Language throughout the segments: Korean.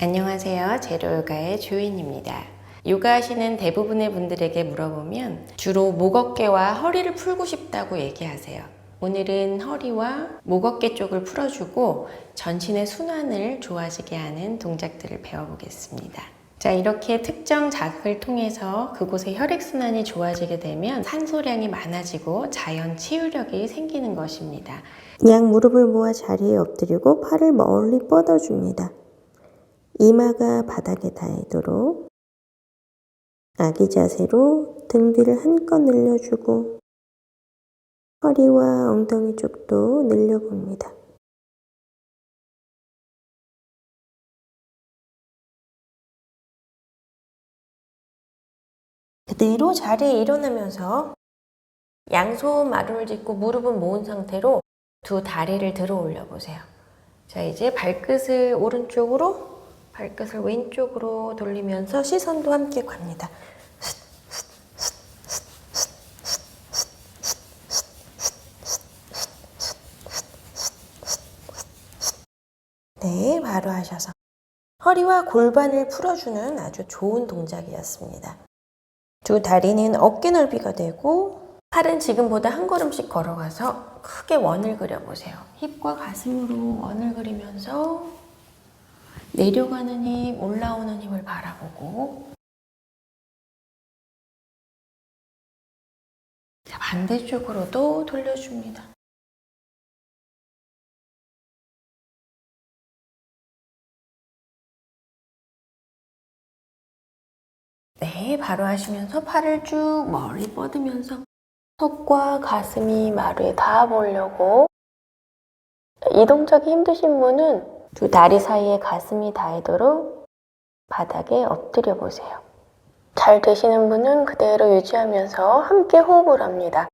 안녕하세요. 제로요가의 조인입니다. 요가하시는 대부분의 분들에게 물어보면 주로 목 어깨와 허리를 풀고 싶다고 얘기하세요. 오늘은 허리와 목 어깨 쪽을 풀어주고 전신의 순환을 좋아지게 하는 동작들을 배워보겠습니다. 자, 이렇게 특정 자극을 통해서 그곳의 혈액순환이 좋아지게 되면 산소량이 많아지고 자연 치유력이 생기는 것입니다. 양 무릎을 모아 자리에 엎드리고 팔을 멀리 뻗어줍니다. 이마가 바닥에 닿도록 아기 자세로 등 뒤를 한껏 늘려주고 허리와 엉덩이 쪽도 늘려봅니다. 그대로 자리에 일어나면서 양손 마루를 짚고 무릎은 모은 상태로 두 다리를 들어 올려 보세요. 자, 이제 발끝을 오른쪽으로, 발끝을 왼쪽으로 돌리면서 시선도 함께 갑니다. 네, 바로 하셔서 허리와 골반을 풀어주는 아주 좋은 동작이었습니다. 두 다리는 어깨 넓이가 되고 팔은 지금보다 한 걸음씩 걸어가서 크게 원을 그려보세요. 힙과 가슴으로 원을 그리면서 내려가는 힘, 올라오는 힘을 바라보고 자, 반대쪽으로도 돌려줍니다. 네, 바로 하시면서 팔을 쭉 멀리 뻗으면서 턱과 가슴이 마루에 닿아 보려고 이 동작이 힘드신 분은 두 다리 사이에 가슴이 닿도록 바닥에 엎드려 보세요. 잘 되시는 분은 그대로 유지하면서 함께 호흡을 합니다.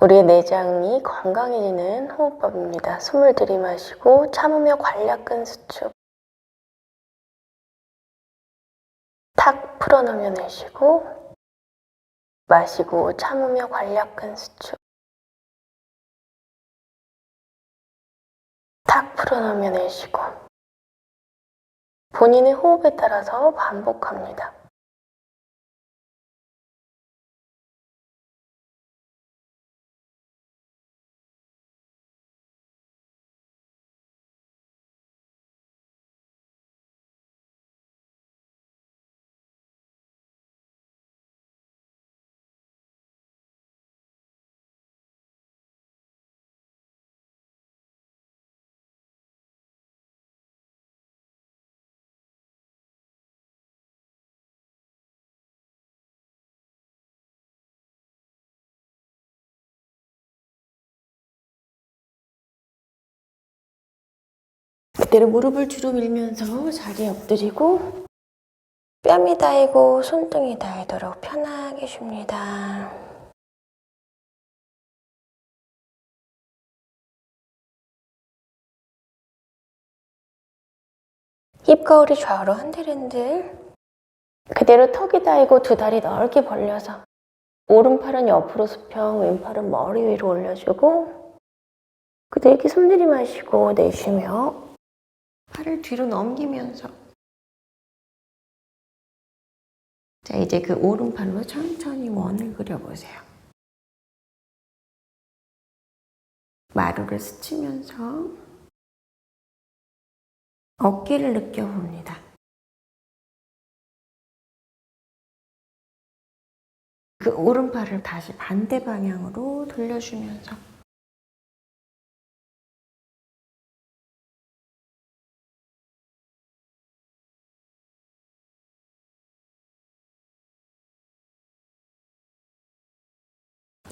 우리의 내장이 건강해지는 호흡법입니다. 숨을 들이마시고 참으며 관략근 수축. 탁 풀어놓으며 내쉬고 마시고 참으며 관략근 수축 탁 풀어놓으며 내쉬고 본인의 호흡에 따라서 반복합니다. 그대로 무릎을 뒤로 밀면서 자리에 엎드리고 뺨이 닿이고 손등이 닿도록 편하게 줍니다. 힙 거울이 좌우로 흔들흔들 그대로 턱이 닿이고 두 다리 넓게 벌려서 오른팔은 옆으로 수평, 왼팔은 머리 위로 올려주고 그대로 이렇게 숨 들이 마시고 내쉬며 팔을 뒤로 넘기면서 자 이제 그 오른팔로 천천히 원을 그려보세요. 마루를 스치면서 어깨를 느껴봅니다. 그 오른팔을 다시 반대 방향으로 돌려주면서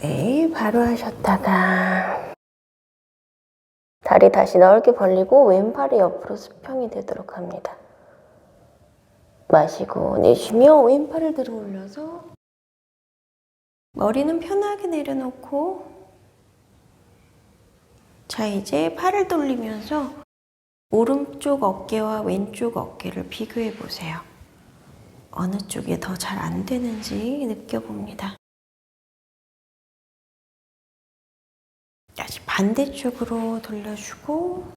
네, 바로 하셨다가 다리 다시 넓게 벌리고 왼팔이 옆으로 수평이 되도록 합니다. 마시고 내쉬며 왼팔을 들어 올려서 머리는 편하게 내려놓고 자 이제 팔을 돌리면서 오른쪽 어깨와 왼쪽 어깨를 비교해 보세요. 어느 쪽이 더 잘 안 되는지 느껴봅니다. 다시 반대쪽으로 돌려주고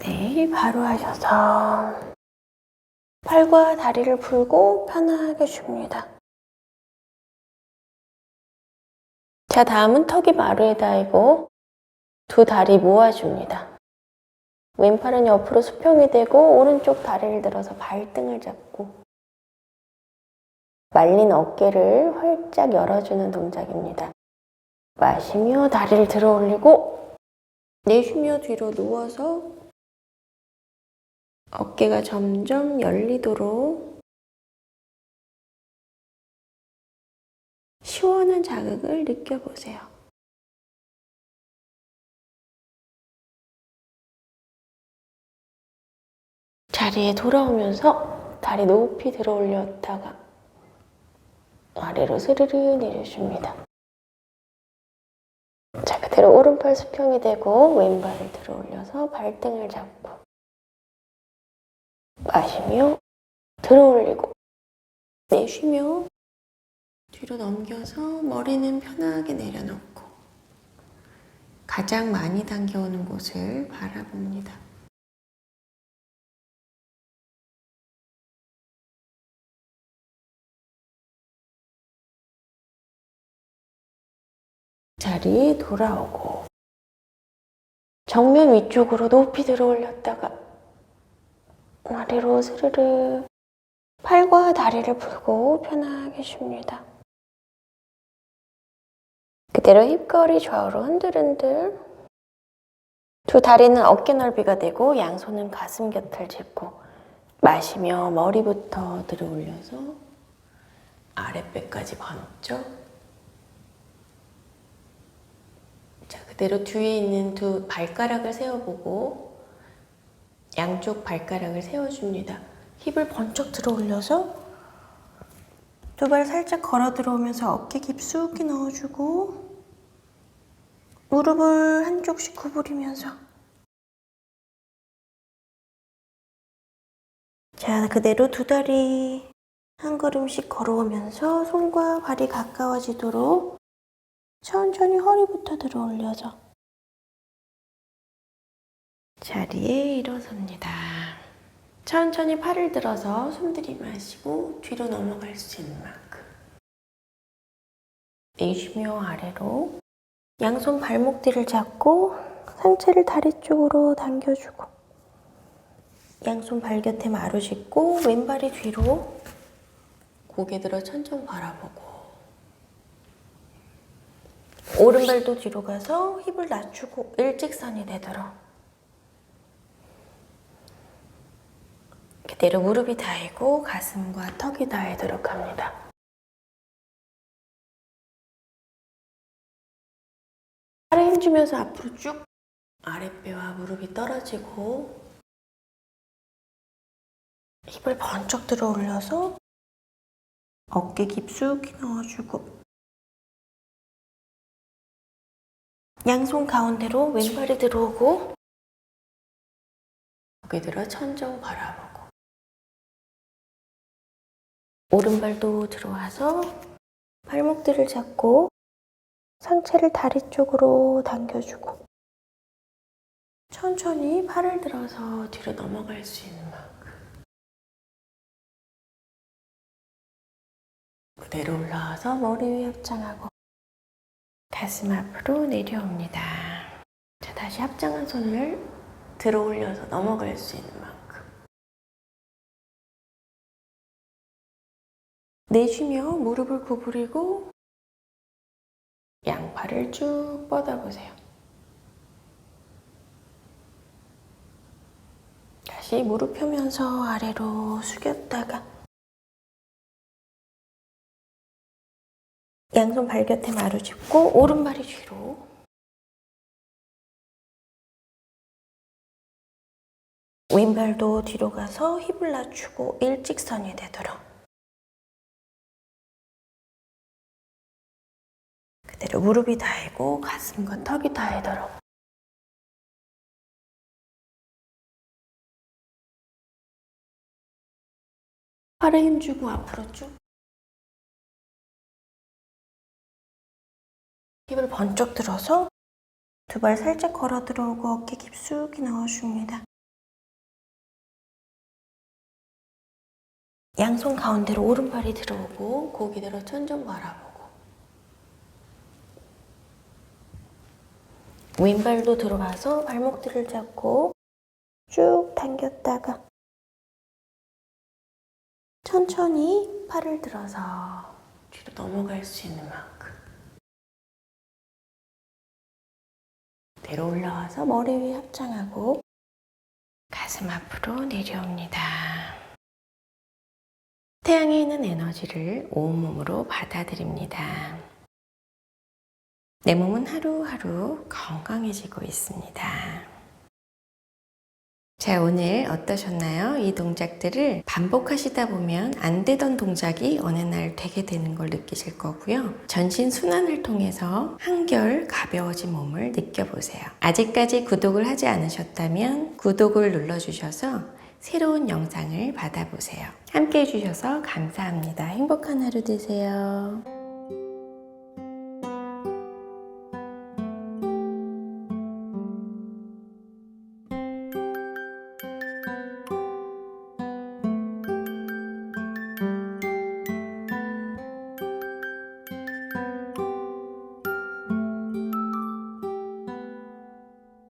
네, 바로 하셔서 팔과 다리를 풀고 편하게 줍니다. 자, 다음은 턱이 마루에 닿이고 두 다리 모아줍니다. 왼팔은 옆으로 수평이 되고 오른쪽 다리를 들어서 발등을 잡고 말린 어깨를 활짝 열어주는 동작입니다. 마시며 다리를 들어 올리고 내쉬며 뒤로 누워서 어깨가 점점 열리도록 시원한 자극을 느껴보세요. 자리에 돌아오면서 다리 높이 들어 올렸다가 아래로 스르르 내려줍니다. 자, 그대로 오른팔 수평이 되고 왼발을 들어 올려서 발등을 잡고 마시며 들어 올리고 내쉬며 뒤로 넘겨서 머리는 편하게 내려놓고 가장 많이 당겨오는 곳을 바라봅니다. 자리에 돌아오고 정면 위쪽으로 높이 들어 올렸다가 아래로 스르르 팔과 다리를 풀고 편하게 쉽니다. 그대로 힙거리 좌우로 흔들흔들 두 다리는 어깨 넓이가 되고 양손은 가슴 곁을 짚고 마시며 머리부터 들어 올려서 아랫배까지 자, 그대로 뒤에 있는 두 발가락을 세워보고 양쪽 발가락을 세워줍니다. 힙을 번쩍 들어 올려서 두 발 살짝 걸어 들어오면서 어깨 깊숙이 넣어주고 무릎을 한쪽씩 구부리면서 자, 그대로 두 다리 한 걸음씩 걸어오면서 손과 발이 가까워지도록 천천히 허리부터 들어 올려줘. 자리에 일어섭니다. 천천히 팔을 들어서 숨 들이마시고 뒤로 넘어갈 수 있는 만큼. 내쉬며 아래로 양손 발목 뒤를 잡고 상체를 다리 쪽으로 당겨주고 양손 발 곁에 마루 짚고 왼발이 뒤로 고개 들어 천천히 바라보고 오른발도 뒤로 가서 힙을 낮추고 일직선이 되도록 그대로 무릎이 닿이고 가슴과 턱이 닿이도록 합니다. 팔에 힘주면서 앞으로 쭉 아랫배와 무릎이 떨어지고 힙을 번쩍 들어 올려서 어깨 깊숙이 넣어주고 양손 가운데로 왼발이 들어오고 고개 들어 천정 바라보고. 오른발도 들어와서 발목들을 잡고 상체를 다리 쪽으로 당겨주고 천천히 팔을 들어서 뒤로 넘어갈 수 있는 만큼. 그대로 올라와서 머리 위 합장하고 가슴 앞으로 내려옵니다. 자, 다시 합장한 손을 들어 올려서 넘어갈 수 있는 만큼. 내쉬며 무릎을 구부리고 양팔을 쭉 뻗어보세요. 다시 무릎 펴면서 아래로 숙였다가 양손 발 곁에 마루 짚고 오른발이 뒤로. 왼발도 뒤로 가서 힙을 낮추고 일직선이 되도록. 그대로 무릎이 닿이고 가슴과 턱이 닿이도록. 팔에 힘주고 앞으로 쭉 입을 번쩍 들어서 두 발 살짝 걸어 들어오고 어깨 깊숙이 넣어줍니다. 양손 가운데로 오른발이 들어오고 고기 대로 천정 바라보고 왼발도 들어가서 발목들을 잡고 쭉 당겼다가 천천히 팔을 들어서 뒤로 넘어갈 수 있는 만큼 내려 올라와서 머리 위에 합장하고 가슴 앞으로 내려옵니다. 태양에 있는 에너지를 온몸으로 받아들입니다. 내 몸은 하루하루 건강해지고 있습니다. 자, 오늘 어떠셨나요? 이 동작들을 반복하시다 보면 안 되던 동작이 어느 날 되게 되는 걸 느끼실 거고요. 전신 순환을 통해서 한결 가벼워진 몸을 느껴보세요. 아직까지 구독을 하지 않으셨다면 구독을 눌러주셔서 새로운 영상을 받아보세요. 함께 해주셔서 감사합니다. 행복한 하루 되세요.